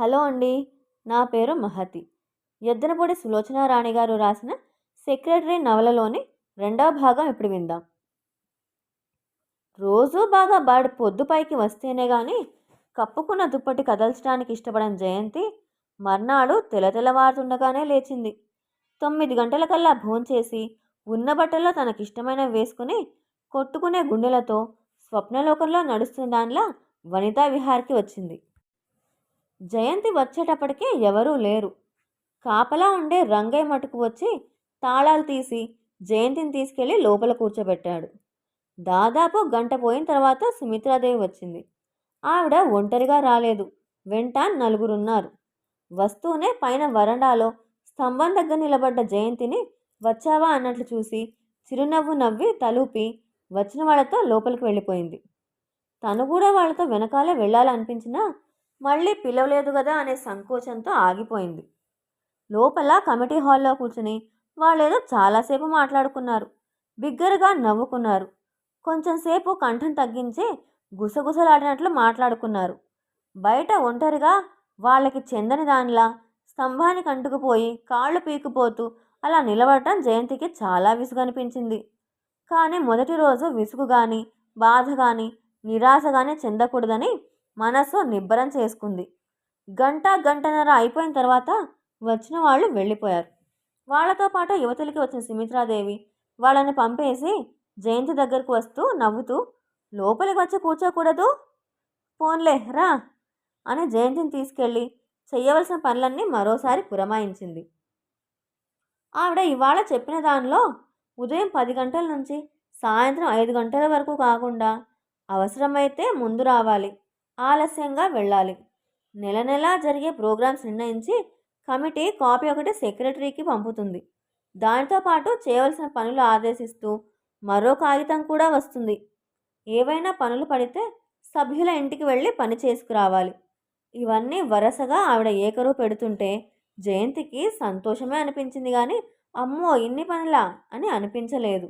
Hello అండి నా పేరు మహతి. ఎద్దనపూడి సులోచనారాణి గారు రాసిన సెక్రటరీ నవలలోని రెండవ భాగం ఇప్పుడు విందాం. రోజూ బాగా బాడి పొద్దుపైకి వస్తేనే కానీ కప్పుకున్న దుప్పటి కదల్చడానికి ఇష్టపడని జయంతి మర్నాడు తెలతెలవారుతుండగానే లేచింది. తొమ్మిది గంటలకల్లా భోంచేసి ఉన్న బట్టల్లో తనకిష్టమైనవి వేసుకుని కొట్టుకునే గుండెలతో స్వప్నలోకంలో నడుస్తున్న దానిలా వనితా విహార్కి వచ్చింది. జయంతి వచ్చేటప్పటికే ఎవరూ లేరు. కాపలా ఉండే రంగయ్య మటుకు వచ్చి తాళాలు తీసి జయంతిని తీసుకెళ్ళి లోపల కూర్చోబెట్టాడు. దాదాపు గంట పోయిన తర్వాత సుమిత్రాదేవి వచ్చింది. ఆవిడ ఒంటరిగా రాలేదు. వెంట నలుగురున్నారు. వస్తూనే పైన వరండాలో స్తంభం దగ్గర నిలబడ్డ జయంతిని వచ్చావా అన్నట్లు చూసి చిరునవ్వు నవ్వి తలూపి వచ్చిన వాళ్ళతో లోపలికి వెళ్ళిపోయింది. తను కూడా వాళ్ళతో వెనకాలే వెళ్ళాలనిపించినా మళ్ళీ పిలవలేదు కదా అనే సంకోచంతో ఆగిపోయింది. లోపల కమిటీ హాల్లో కూర్చుని వాళ్ళేదో చాలాసేపు మాట్లాడుకున్నారు. బిగ్గరగా నవ్వుకున్నారు. కొంచెంసేపు కంఠం తగ్గించి గుసగుసలాడినట్లు మాట్లాడుకున్నారు. బయట ఒంటరిగా వాళ్ళకి చెందని దానిలా స్తంభానికి అంటుకుపోయి కాళ్ళు పీకుపోతూ అలా నిలబడటం జయంతికి చాలా విసుగనిపించింది. కానీ మొదటి రోజు విసుగు కానీ బాధ కానీ నిరాశ కానీ చెందకూడదని మనసు నిబ్బరం చేసుకుంది. గంట గంటన్నర అయిపోయిన తర్వాత వచ్చిన వాళ్ళు వెళ్ళిపోయారు. వాళ్ళతో పాటు యువతలకి వచ్చిన సుమిత్రాదేవి వాళ్ళని పంపేసి జయంతి దగ్గరకు వస్తూ నవ్వుతూ లోపలికి వచ్చి కూర్చోకూడదు. పోన్లే రా అని జయంతిని తీసుకెళ్ళి చేయవలసిన పనులన్నీ మరోసారి పురమాయించింది. ఆవిడ ఇవాళ చెప్పిన దానిలో ఉదయం పది గంటల నుంచి సాయంత్రం ఐదు గంటల వరకు కాకుండా అవసరమైతే ముందు రావాలి. ఆలస్యంగా వెళ్ళాలి. నెల నెలా జరిగే ప్రోగ్రామ్స్ నిర్ణయించి కమిటీ కాపీ ఒకటి సెక్రటరీకి పంపుతుంది. దానితో పాటు చేయవలసిన పనులు ఆదేశిస్తూ మరో కాగితం కూడా వస్తుంది. ఏవైనా పనులు పడితే సభ్యుల ఇంటికి వెళ్ళి పని చేసుకురావాలి. ఇవన్నీ వరుసగా ఆవిడ ఏకరువు పెడుతుంటే జయంతికి సంతోషమే అనిపించింది కానీ అమ్మో ఇన్ని పనులా అని అనిపించలేదు.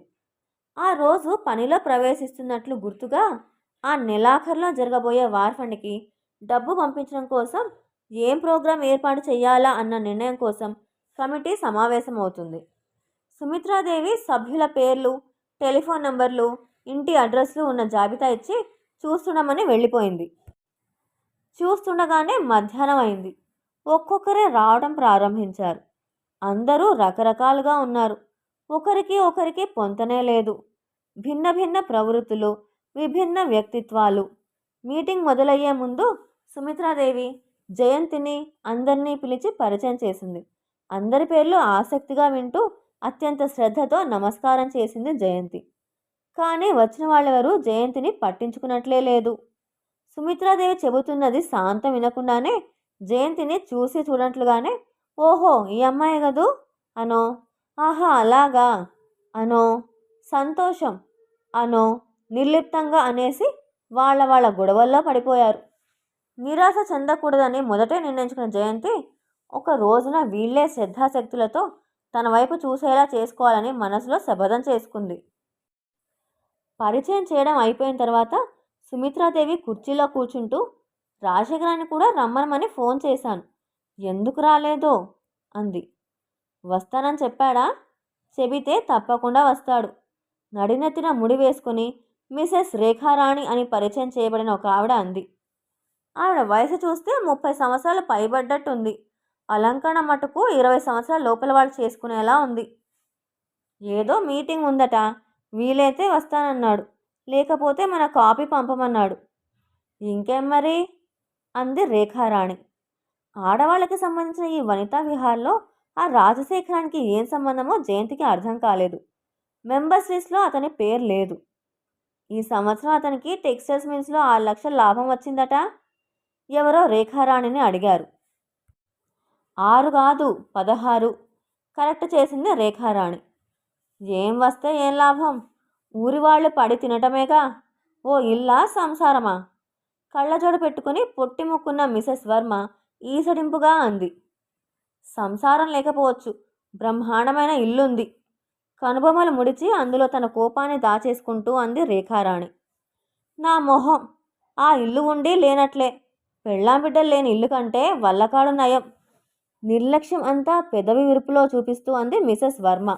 ఆ రోజు పనిలో ప్రవేశిస్తున్నట్లు గుర్తుగా ఆ నెలాఖరులో జరగబోయే వార్ ఫండ్కి డబ్బు పంపించడం కోసం ఏం ప్రోగ్రాం ఏర్పాటు చేయాలా అన్న నిర్ణయం కోసం కమిటీ సమావేశం అవుతుంది సుమిత్రాదేవి సభ్యుల పేర్లు టెలిఫోన్ నంబర్లు ఇంటి అడ్రస్లు ఉన్న జాబితా ఇచ్చి చూస్తుండమని వెళ్ళిపోయింది. చూస్తుండగానే మధ్యాహ్నం అయింది. ఒక్కొక్కరే రావడం ప్రారంభించారు. అందరూ రకరకాలుగా ఉన్నారు. ఒకరికి ఒకరికి పొంతనే లేదు. భిన్న భిన్న ప్రవృత్తులు విభిన్న వ్యక్తిత్వాలు. మీటింగ్ మొదలయ్యే ముందు సుమిత్రాదేవి జయంతిని అందరినీ పిలిచి పరిచయం చేసింది. అందరి పేర్లు ఆసక్తిగా వింటూ అత్యంత శ్రద్ధతో నమస్కారం చేసింది జయంతి. కానీ వచ్చిన వాళ్ళెవరూ జయంతిని పట్టించుకున్నట్లే లేదు. సుమిత్రాదేవి చెబుతున్నది శాంతం వినకుండానే జయంతిని చూసి చూడట్లుగానే ఓహో ఈ అమ్మాయి కదూ? అనో ఆహా అలాగా? అనో సంతోషం? అనో నిర్లిప్తంగా అనేసి వాళ్ళ వాళ్ళ గొడవల్లో పడిపోయారు. నిరాశ చెందకూడదని మొదటే నిర్ణయించుకున్న జయంతి ఒక రోజున వీళ్ళే శ్రద్ధాశక్తులతో తన వైపు చూసేలా చేసుకోవాలని మనసులో శపథం చేసుకుంది. పరిచయం చేయడం అయిపోయిన తర్వాత సుమిత్రాదేవి కుర్చీలో కూర్చుంటూ రాజశేఖరాన్ని కూడా రమ్మనమని ఫోన్ చేశాను. ఎందుకు రాలేదో? అంది. వస్తానని చెప్పాడా? చెబితే తప్పకుండా వస్తాడు. నడినెత్తిన ముడి వేసుకుని మిసెస్ రేఖారాణి అని పరిచయం చేయబడిన ఒక ఆవిడ అంది. ఆవిడ వయసు చూస్తే ముప్పై సంవత్సరాలు పైబడ్డట్టుంది. అలంకరణ మటుకు ఇరవై సంవత్సరాల లోపల వాళ్ళు చేసుకునేలా ఉంది. ఏదో మీటింగ్ ఉందట. వీలైతే వస్తానన్నాడు. లేకపోతే మన కాపీ పంపమన్నాడు. ఇంకేం మరి? అంది రేఖారాణి. ఆడవాళ్ళకి సంబంధించిన ఈ వనితా విహార్లో ఆ రాజశేఖరానికి ఏం సంబంధమో జయంతికి అర్థం కాలేదు. మెంబర్స్ లిస్ట్లో అతని పేరు లేదు. ఈ సంవత్సరం అతనికి టెక్స్టైల్స్ మిల్స్లో ఆరు లక్షల లాభం వచ్చిందట. ఎవరో రేఖారాణిని అడిగారు. ఆరు కాదు పదహారు. కరెక్ట్ చేసింది రేఖారాణి. ఏం వస్తే ఏం లాభం? ఊరి వాళ్ళు పడి తినటమేగా? ఓ ఇల్లా సంసారమా? కళ్ళజోడు పెట్టుకుని పొట్టి ముక్కున్న మిసెస్ వర్మ ఈసడింపుగా అంది. సంసారం లేకపోవచ్చు బ్రహ్మాండమైన ఇల్లుంది. కనుబొమ్మలు ముడిచి అందులో తన కోపాన్ని దాచేసుకుంటూ అంది రేఖారాణి. నా మొహం ఆ ఇల్లు ఉండి లేనట్లే. పెళ్ళాం బిడ్డలు లేని ఇల్లు కంటే వల్లకాడు నయం. నిర్లక్ష్యం అంతా పెదవి విరుపులో చూపిస్తూ అంది మిసెస్ వర్మ.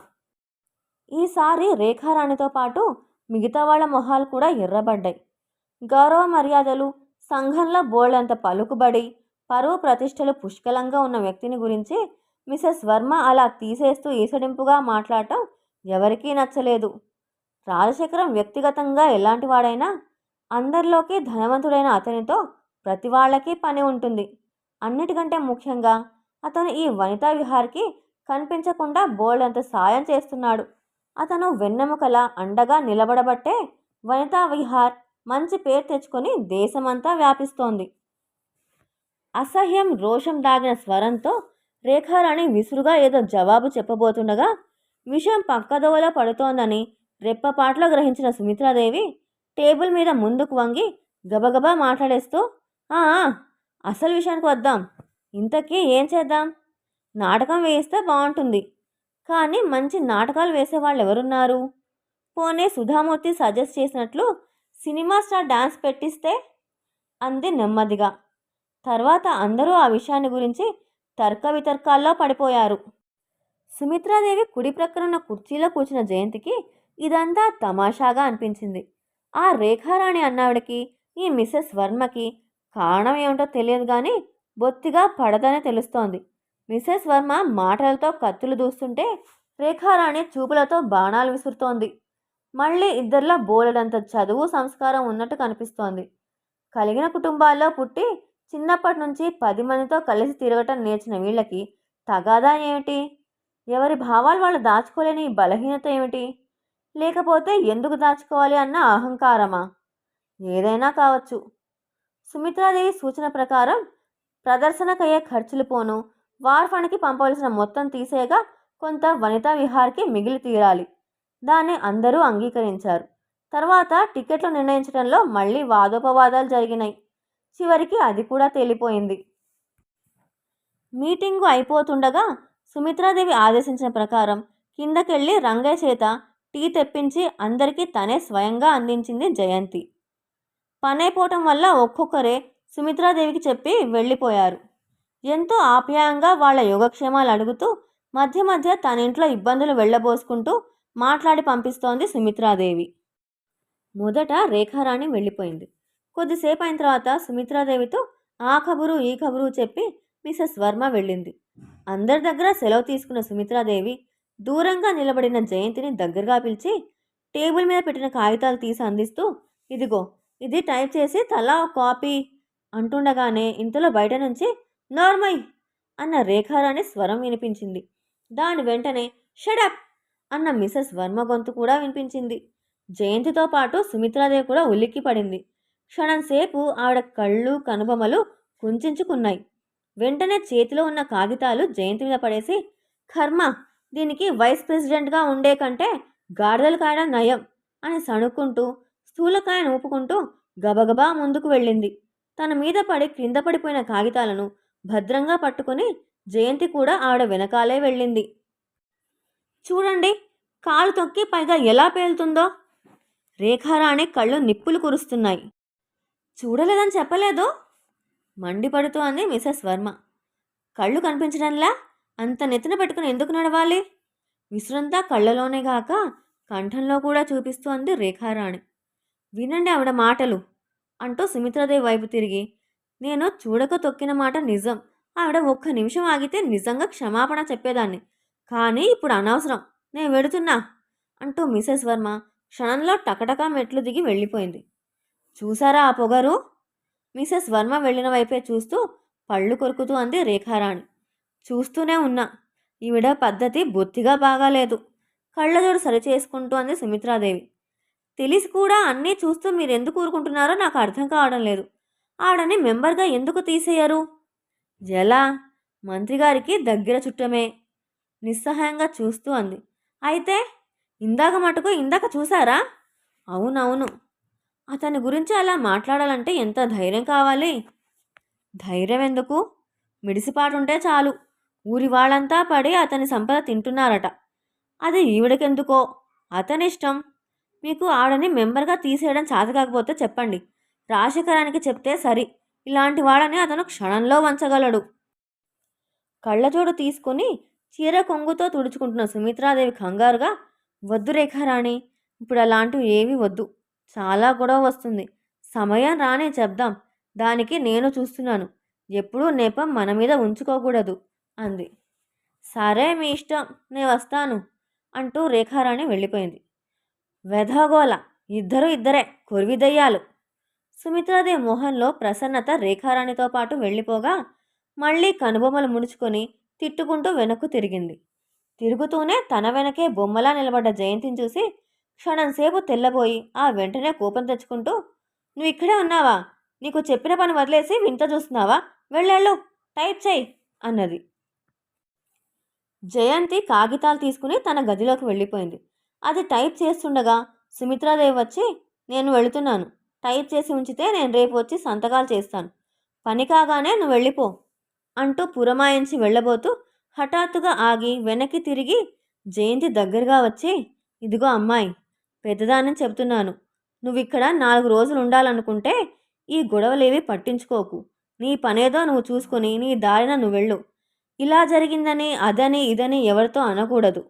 ఈసారి రేఖారాణితో పాటు మిగతా వాళ్ళ మొహాలు కూడా ఎర్రబడ్డాయి. గౌరవ మర్యాదలు సంఘంలో బోల్డంత పలుకుబడి పరువు ప్రతిష్టలు పుష్కలంగా ఉన్న వ్యక్తిని గురించి మిసెస్ వర్మ అలా తీసేస్తూ ఈసడింపుగా మాట్లాడటం ఎవరికీ నచ్చలేదు. రాజశేఖరం వ్యక్తిగతంగా ఎలాంటి వాడైనా అందరిలోకి ధనవంతుడైన అతనితో ప్రతి వాళ్ళకి పని ఉంటుంది. అన్నిటికంటే ముఖ్యంగా అతను ఈ వనితా విహార్కి కనిపించకుండా బోల్డంత సాయం చేస్తున్నాడు. అతను వెన్నెముకల అండగా నిలబడబట్టే వనితా విహార్ మంచి పేరు తెచ్చుకొని దేశమంతా వ్యాపిస్తోంది. అసహ్యం రోషం దాగిన స్వరంతో రేఖారాణి విసురుగా ఏదో జవాబు చెప్పబోతుండగా విషయం పక్కదోవలో పడుతోందని రెప్పపాట్లో గ్రహించిన సుమిత్రాదేవి టేబుల్ మీద ముందుకు వంగి గబగబా మాట్లాడేస్తూ "ఆ, అసలు విషయానికి వద్దాం. ఇంతకీ ఏం చేద్దాం? నాటకం వేయిస్తే బాగుంటుంది. కానీ మంచి నాటకాలు వేసేవాళ్ళు ఎవరున్నారు పోనే సుధామూర్తి సజెస్ట్ చేసినట్లు సినిమా స్టార్ డాన్స్ పెట్టిస్తే? అంది నెమ్మదిగా. తర్వాత అందరూ ఆ విషయాన్ని గురించి తర్క వితర్కాల్లో పడిపోయారు. సుమిత్రాదేవి కుడి ప్రక్కన ఉన్న కుర్చీలో కూర్చున్న జయంతికి ఇదంతా తమాషాగా అనిపించింది. ఆ రేఖారాణి అన్నావిడకి ఈ మిసెస్ వర్మకి కారణం ఏమిటో తెలియదు కానీ బొత్తిగా పడదనే తెలుస్తోంది. మిసెస్ వర్మ మాటలతో కత్తులు దూస్తుంటే రేఖారాణి చూపులతో బాణాలు విసురుతోంది. మళ్ళీ ఇద్దరిలో బోలెడంత చదువు సంస్కారం ఉన్నట్టు కనిపిస్తోంది. కలిగిన కుటుంబాల్లో పుట్టి చిన్నప్పటి నుంచి పది మందితో కలిసి తిరగటం నేర్చిన వీళ్ళకి తగాదా ఏమిటి? ఎవరి భావాలు వాళ్ళు దాచుకోలేని బలహీనత ఏమిటి? లేకపోతే ఎందుకు దాచుకోవాలి అన్న అహంకారమా? ఏదైనా కావచ్చు. సుమిత్రాదేవి సూచన ప్రకారం ప్రదర్శనకయ్యే ఖర్చులు పోను. వార్ ఫండ్కి పంపవలసిన మొత్తం తీసేయగా కొంత వనితా విహార్కి మిగిలి తీరాలి. దాన్ని అందరూ అంగీకరించారు. తర్వాత టికెట్లు నిర్ణయించడంలో మళ్ళీ వాదోపవాదాలు జరిగినాయి. చివరికి అది కూడా తేలిపోయింది. మీటింగు అయిపోతుండగా సుమిత్రాదేవి ఆదేశించిన ప్రకారం కిందకెళ్ళి రంగయ్య చేత టీ తెప్పించి అందరికీ తనే స్వయంగా అందించింది జయంతి. పనైపోవటం వల్ల ఒక్కొక్కరే సుమిత్రాదేవికి చెప్పి వెళ్ళిపోయారు. ఎంతో ఆప్యాయంగా వాళ్ళ యోగక్షేమాలు అడుగుతూ మధ్య మధ్య తన ఇంట్లో ఇబ్బందులు వెళ్ళబోసుకుంటూ మాట్లాడి పంపిస్తోంది సుమిత్రాదేవి. మొదట రేఖారాణి వెళ్ళిపోయింది. కొద్దిసేపు అయిన తర్వాత సుమిత్రాదేవితో ఆ కబురు ఈ కబురు చెప్పి మిసెస్ వర్మ వెళ్ళింది. అందరి దగ్గర సెలవు తీసుకున్న సుమిత్రాదేవి దూరంగా నిలబడిన జయంతిని దగ్గరగా పిలిచి టేబుల్ మీద పెట్టిన కాగితాలు తీసి అందిస్తూ ఇదిగో ఇది టైప్ చేసి తలా కాపీ అంటుండగానే ఇంతలో బయట నుంచి నార్మై అన్న రేఖారాణి స్వరం వినిపించింది. దాని వెంటనే షడప్ అన్న మిసెస్ వర్మ గొంతు కూడా వినిపించింది. జయంతితో పాటు సుమిత్రాదేవి కూడా ఉలిక్కి పడింది క్షణంసేపు ఆవిడ కళ్ళు కనుబొమలు కుంచుకున్నాయి. వెంటనే చేతిలో ఉన్న కాగితాలు జయంతి మీద పడేసి కర్మ దీనికి వైస్ ప్రెసిడెంట్గా ఉండే కంటే గాడిదలు కాయడం నయం అని సణుక్కుంటూ స్థూలకాయను ఊపుకుంటూ గబగబా ముందుకు వెళ్ళింది. తన మీద పడి క్రింద పడిపోయిన కాగితాలను భద్రంగా పట్టుకుని జయంతి కూడా ఆవిడ వెనకాలే వెళ్ళింది. చూడండి కాలు తొక్కి పైగా ఎలా పేలుతుందో? రేఖారాణి కళ్ళు నిప్పులు కురుస్తున్నాయి. చూడలేదని చెప్పలేదు? మండిపడుతూ అంది మిసెస్ వర్మ. కళ్ళు కనిపించడంలా? అంత నెత్తిన పెట్టుకుని ఎందుకు నడవాలి? విసురంతా కళ్ళలోనే గాక కంఠంలో కూడా చూపిస్తూ అంది రేఖారాణి. వినండి ఆవిడ మాటలు అంటూ సుమిత్రాదేవి వైపు తిరిగి. నేను చూడక తొక్కిన మాట నిజం. ఆవిడ ఒక్క నిమిషం ఆగితే నిజంగా క్షమాపణ చెప్పేదాన్ని. కానీ ఇప్పుడు అనవసరం. నేను వెడుతున్నా అంటూ మిసెస్ వర్మ క్షణంలో టకటకా మెట్లు దిగి వెళ్ళిపోయింది. చూసారా ఆ పొగరు? మిసెస్ వర్మ వెళ్ళిన వైపే చూస్తూ పళ్ళు కొరుకుతూ అంది రేఖారాణి. చూస్తూనే ఉన్నా. ఈవిడ పద్ధతి బొత్తిగా బాగాలేదు. కళ్ళజోడు సరిచేసుకుంటూ అంది సుమిత్రాదేవి. తెలిసి కూడా అన్నీ చూస్తూ మీరు ఎందుకు ఊరుకుంటున్నారో నాకు అర్థం కావడం లేదు. ఆడని మెంబర్గా ఎందుకు తీసేయరు? ఎలా మంత్రి గారికి దగ్గర చుట్టమే. నిస్సహాయంగా చూస్తూ అంది. అయితే ఇందాక మటుకు ఇందాక చూసారా అవునవును. అతని గురించి అలా మాట్లాడాలంటే ఎంత ధైర్యం కావాలి? ధైర్యం ఎందుకు? మిడిసిపాటుంటే చాలు. ఊరి వాళ్ళంతా పడి అతని సంపద తింటున్నారట. అది ఈవిడకెందుకో? అతని ఇష్టం. మీకు ఆవిడని మెంబర్గా తీసేయడం చేత కాకపోతే చెప్పండి. రాజశేఖరానికి చెప్తే సరి. ఇలాంటి వాడని అతను క్షణంలో వంచగలడు. కళ్ళజోడు తీసుకొని చీర కొంగుతో తుడుచుకుంటున్న సుమిత్రాదేవి కంగారుగా వద్దు రేఖారాణి ఇప్పుడు అలాంటివి ఏమీ వద్దు. చాలా గొడవ వస్తుంది. సమయం రానే చెప్దాం. దానికి నేను చూస్తున్నాను. ఎప్పుడూ నేపం మన మీద ఉంచుకోకూడదు అంది. సరే మీ ఇష్టం నేను వస్తాను అంటూ రేఖారాణి వెళ్ళిపోయింది. వెధగోల ఇద్దరు ఇద్దరే కొరివిదయ్యాలు. సుమిత్రాదేవి మొహంలో ప్రసన్నత రేఖారాణితో పాటు వెళ్ళిపోగా మళ్ళీ కనుబొమ్మలు ముడుచుకొని తిట్టుకుంటూ వెనక్కు తిరిగింది. తిరుగుతూనే తన వెనకే బొమ్మలా నిలబడ్డ జయంతిని చూసి క్షణంసేపు తెల్లబోయి ఆ వెంటనే కోపం తెచ్చుకుంటూ నువ్వు ఇక్కడే ఉన్నావా? నీకు చెప్పిన పని వదిలేసి వింత చూస్తున్నావా? వెళ్ళెళ్ళు టైప్ చేయి అన్నది. జయంతి కాగితాలు తీసుకుని తన గదిలోకి వెళ్ళిపోయింది. అది టైప్ చేస్తుండగా సుమిత్రాదేవి వచ్చి నేను వెళుతున్నాను. టైప్ చేసి ఉంచితే నేను రేపు వచ్చి సంతకాలు చేస్తాను. పని కాగానే నువ్వు వెళ్ళిపో అంటూ పురమాయించి వెళ్ళబోతూ హఠాత్తుగా ఆగి వెనక్కి తిరిగి జయంతి దగ్గరగా వచ్చి ఇదిగో అమ్మాయి పెద్దదానని చెప్తున్నాను నువ్విక్కడ నాలుగు రోజులు ఉండాలనుకుంటే ఈ గొడవలేవి పట్టించుకోకు. నీ పనేదో నువ్వు చూసుకొని నీ దారిన నువ్వు వెళ్ళు. ఇలా జరిగిందని అదని ఇదని ఎవరితో అనకూడదు.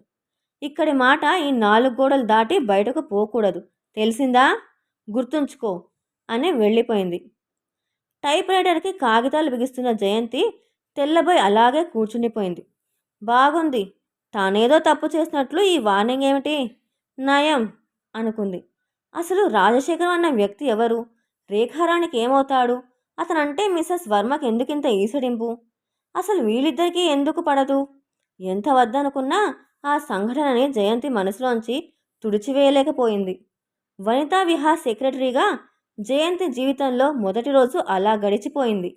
ఇక్కడి మాట ఈ నాలుగు గోడలు దాటి బయటకు పోకూడదు. తెలిసిందా? గుర్తుంచుకో అని వెళ్ళిపోయింది. టైప్ రైటర్కి కాగితాలు బిగిస్తున్న జయంతి తెల్లబోయి అలాగే కూర్చునిపోయింది బాగుంది. తానేదో తప్పు చేసినట్లు ఈ వార్నింగ్ ఏమిటి? నయం. అనుకుంది. అసలు రాజశేఖరం అన్న వ్యక్తి ఎవరు? రేఖారాణికి ఏమవుతాడు? అతనంటే మిస్సెస్ వర్మకి ఎందుకింత ఈసడింపు? అసలు వీళ్ళిద్దరికీ ఎందుకు పడదు? ఎంత వద్దనుకున్నా ఆ సంఘటనని జయంతి మనసులోంచి తుడిచివేయలేకపోయింది. వనితా విహార్ సెక్రటరీగా జయంతి జీవితంలో మొదటి రోజు అలా గడిచిపోయింది.